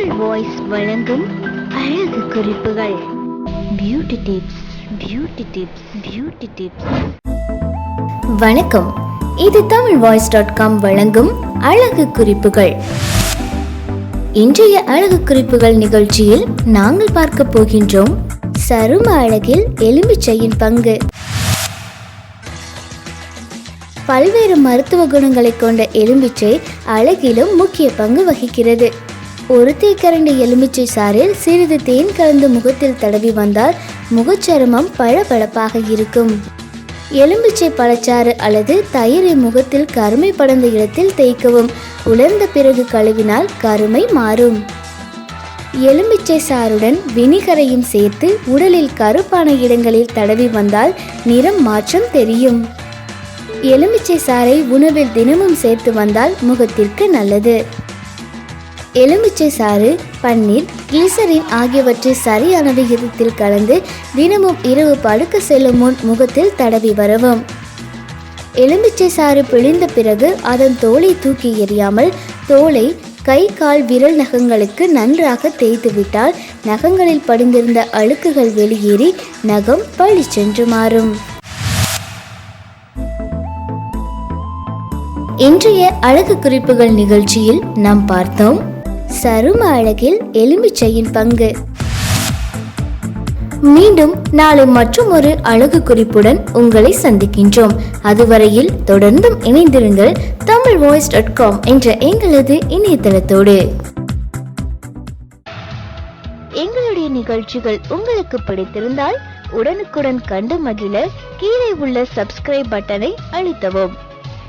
Tamil voice வழங்கும் அழகு குறிப்புகள். Beauty tips beauty tips beauty tips வணக்கம். இது தமிழ் வாய்ஸ் டாட் காம் வழங்கும் அழகு குறிப்புகள். இன்றைய அழகு குறிப்புகள் நிகழ்ச்சியில் நாங்கள் பார்க்க போகின்றோம் சரும அழகில் எலுமிச்சையின் பங்கு. பல்வேறு மருத்துவ குணங்களை கொண்ட எலும்பிச்சை அழகிலும் முக்கிய பங்கு வகிக்கிறது. ஒரு தேக்கரண்டி எலுமிச்சை சாறில் சிறிது தேன் கலந்து முகத்தில் தடவி வந்தால் முகச்சருமம் பளபளப்பாக இருக்கும். எலுமிச்சை பழச்சாறு அல்லது தயிரை முகத்தில் கருமை படர்ந்த இடத்தில் தேய்க்கவும். உலர்ந்த பிறகு கழுவினால் கருமை மாறும். எலுமிச்சை சாறுடன் வினிகரையும் சேர்த்து உடலில் கருப்பான இடங்களில் தடவி வந்தால் நிறம் மாற்றம் தெரியும். எலுமிச்சை சாறை உணவில் தினமும் சேர்த்து வந்தால் முகத்திற்கு நல்லது. எலுமிச்சை சாறு பன்னீர் கிளிசரின் ஆகியவற்றை சரியான விகிதத்தில் கலந்து தினமும் இரவு படுக்க செல்லும் முன் முகத்தில் தடவி வரவும். எலுமிச்சை சாறு பிழிந்த பிறகு அதன் தோலை தூக்கி எறியாமல் தோலை கை கால் விரல் நகங்களுக்கு நன்றாக தேய்த்துவிட்டால் நகங்களில் படிந்திருந்த அழுக்குகள் வெளியேறி நகம் பளிச்சென்று மாறும். இன்றைய அழகு குறிப்புகள் நிகழ்ச்சியில் நாம் பார்த்தோம் சரும அழகில் எலுமிச்சையின் பங்கு. மீண்டும் நாளை மற்றும் ஒரு அழகு குறிப்புடன் உங்களை சந்திக்கின்றோம். அதுவரையில் தொடர்ந்தும் இணைந்திருங்கள் தமிழ் வாய்ஸ் டாட் காம் என்ற எங்களது இணையதளத்தோடு. எங்களுடைய நிகழ்ச்சிகள் உங்களுக்கு பிடித்திருந்தால் உடனுக்குடன் கண்டு மகிழ கீழே உள்ள சப்ஸ்கிரைப் பட்டனை அழுத்தவும்.